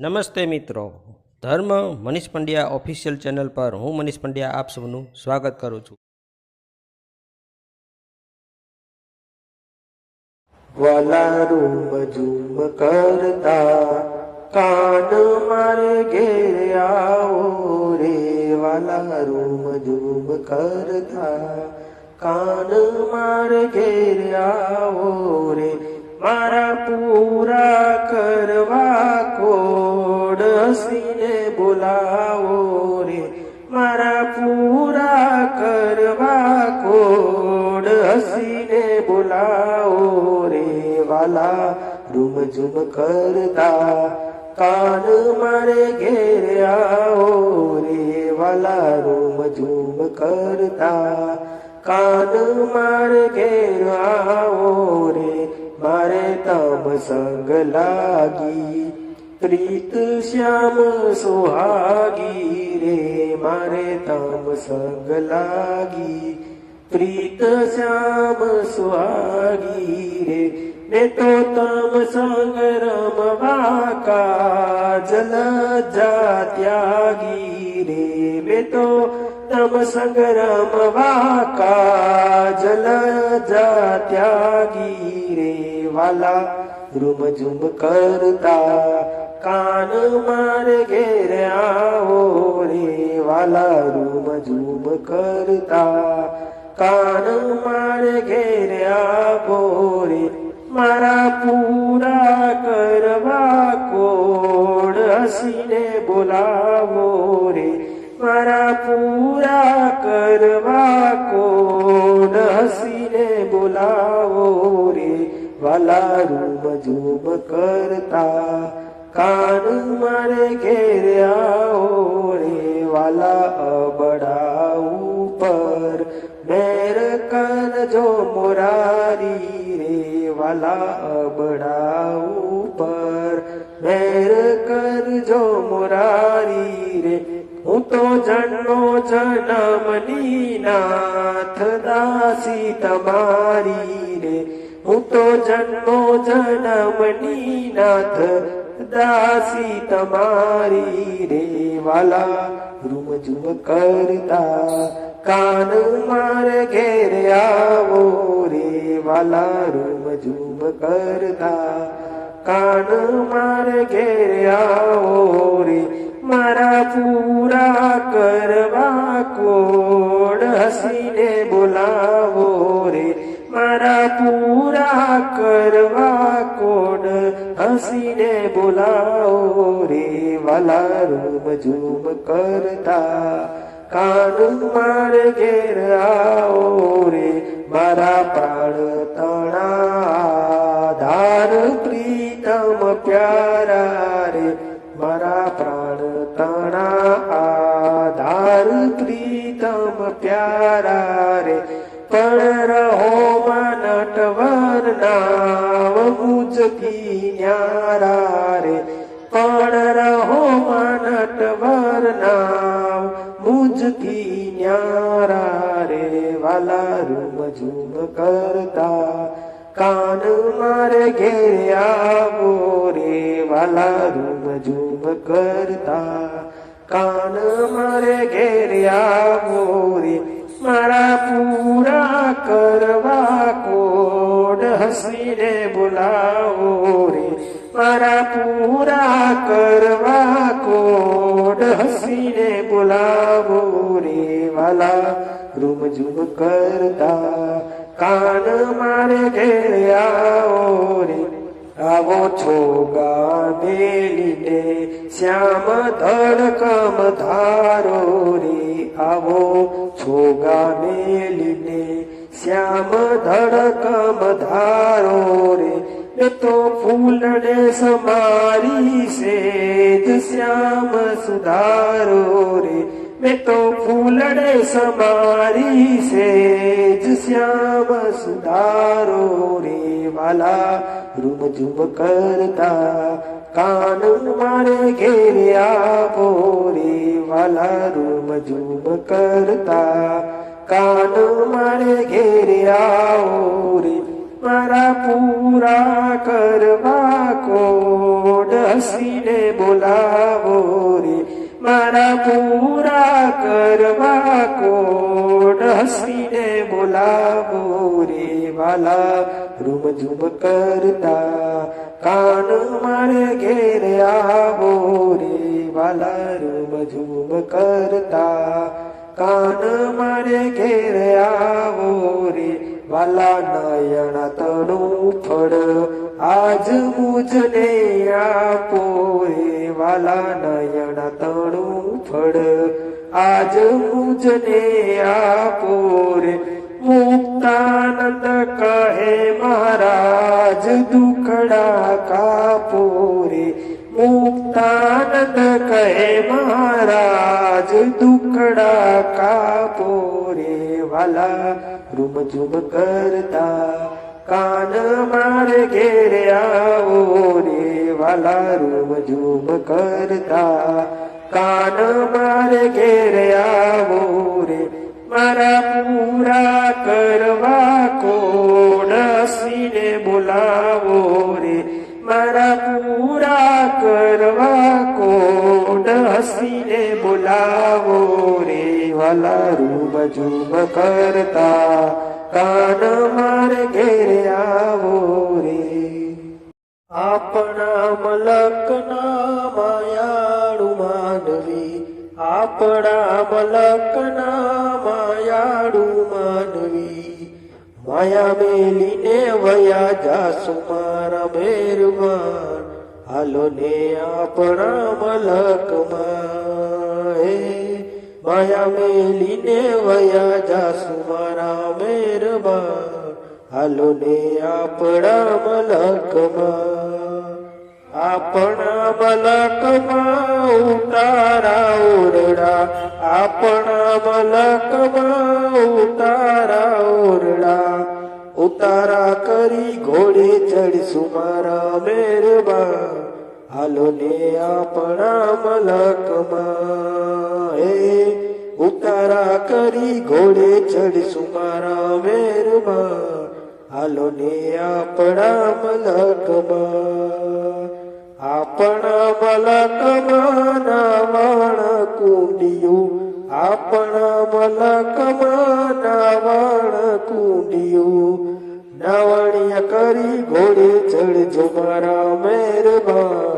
નમસ્તે મિત્રો. ધર્મ મનીષ પંડ્યા ઓફિશિયલ ચેનલ પર હું મનીષ પંડ્યા આપ સૌનું સ્વાગત કરું છું. વાલા રૂપ ઝૂમ કરતા કાન મારે ઘેર આવો રે. વાલા રૂમ ઝૂમ કરતા કાન મારે ઘેર આવો રે. મારા પૂરા કરવા રૂમ ઝૂમ કરતા કાન મારે ઘેર આવો રે વાલા રૂમ જુબ કરતા કાન મારે ઘેર આવો રે, મારે તમ સંગ લાગી, પ્રીત શ્યામ સુહાગી રે, મારે તમ સંગ લાગી, પ્રીત શ્યામ સુહાગી રે. ને તો તમ સંગ રમવા કાજલ જા ત્યાગી રે મેં તો તમ સંગ રમવા કાજલ જા ત્યાગી રે વાલા રૂમ ઝુમ કરતા કાન માર ઘેર આવો રે વાલા રૂમ ઝુમ કરતા કાન માર ઘેર આવો રે મારા પૂરા કરવા કોણ હસીને બોલાવો રે? મારા પૂરા કરવા કોણ હસીને બોલાવો રે? વાલા રૂમ ઝૂમ કરતા કાન મારે ઘેર આવો રે. વાલા વાલા અબડા ઉપર. મેર કરજો મોરારી રે. હું તો જન્મો જનમની નાથ દાસી તમારી રે. હું તો જન્મો જનમની નાથ દાસી તમારી રે. વાલા રૂમ ઝુમ કરતા કાન મારે ઘેર આવો રે. વાલા રૂમ કરતા. કાન મારે ઘેર આવો રે મારા પૂરા કરવા કોડ હસીને બોલાવો રે મારા પૂરા કરવા કોડ હસીને બોલાવો રે વાલા રૂમ ઝૂમ કરતા. કાન મારે ઘેર આવો રે મારા પ્રાણ તણા ધાર પ્રીતમ પ્યારા રે. મારા પ્રાણ તણા આધાર પ્રીતમ પ્યારા રે. પણ રહો માં નટવર નામ મુજથી ન્યારા રે. પણ રહો માં નટવર નામ મુજથી ન્યારા વાલા રૂમ ઝૂમ કરતા કાન મારે ઘેર્યા બોરે વાલા રૂમ ઝૂમ કરતા કાન મારે ઘેર્યા બોરે મારા પૂરા કરવા કોડ હસીને બોલાવો રે મારા પૂરા કરવા કોડ હસીને બોલાવો રે વાલા રૂમ ઝૂમ કરતા. કાન મારે ઘેર આવો રે. આવો છો ગામેલીને શ્યામ ધડકમ ધારો રે. આવો છો ગામેલીને શ્યામ ધડકમ ધારો રે. તો ફૂલને સમારી સેજ શ્યામ સુધારો રે. મેં તો ફૂલડે સમારી સેજ શ્યામ સુધારો રે વાલા રૂમ ઝુમ કરતા કાન મારે ઘેર આવો રે વાલા રૂમ ઝુમ કરતા કાન મારે ઘેર આવો રે મારા પૂરા કરવા કોડ હસીને બોલાવો રે મારા પૂરા કરવા કોડ હસીને બોલાવો રે વાલા? રૂમ ઝૂમ કરતા કાન મારે ઘેર આવો રે વાલા? રૂમ ઝૂમ કરતા કાન મારે ઘેર આવો રે વાલા? નયણ તણું ફળ આજ મુજને આપો વાલા નયણ તણું ફળ. આજ મુજને આપો રે મુક્તાનંદ કહે મહારાજ, દુખડા કાપો રે. મુક્તાનંદ કહે મહારાજ, દુખડા કાપો રે વાલા. રૂમ ઝૂમ કરતા કાન મારે ઘેરે આવો રે વાલા રૂમ ઝૂમ કરતા. કાન મારે ઘેરે આવો રે મારા પૂરા કરવા કોડ હસીને બોલાવો રે? મારા પૂરા કરવા કોડ હસીને બોલાવો રે? વાલા રૂમ ઝૂમ કરતા. કાન માર ઘેરે આવો રે. આપણા મલકના માયાળુ માનવી આપણા મલકના માયાળુ માનવી. માયા મેલીને વયા જાસુ મારા મેરવાન હાલો ને આપણા મલકમાં હે. માયા મેલીને વયા જાસુ મારા મેરવાન હાલો ને આપણા મલકમાં આપણા મલકમાં ઉતારા ઓરડા આપણા મલકમાં ઉતારા ઓરડા ઉતારા કરી ઘોડે ચડશું મારા મેરબા હાલો ને આપણા મલકમાં. હે ઉતારા કરી ઘોડે ચડશું મારા મેરમાં હાલો ને આપણા મલકમાં. આપણા મલકમાં નાવણ કુંડિયું. આપણા મલકમાં નાવણ કુંડિયું. નાવણિયા કરી ઘોડે ચડજો મારા મહેરબાન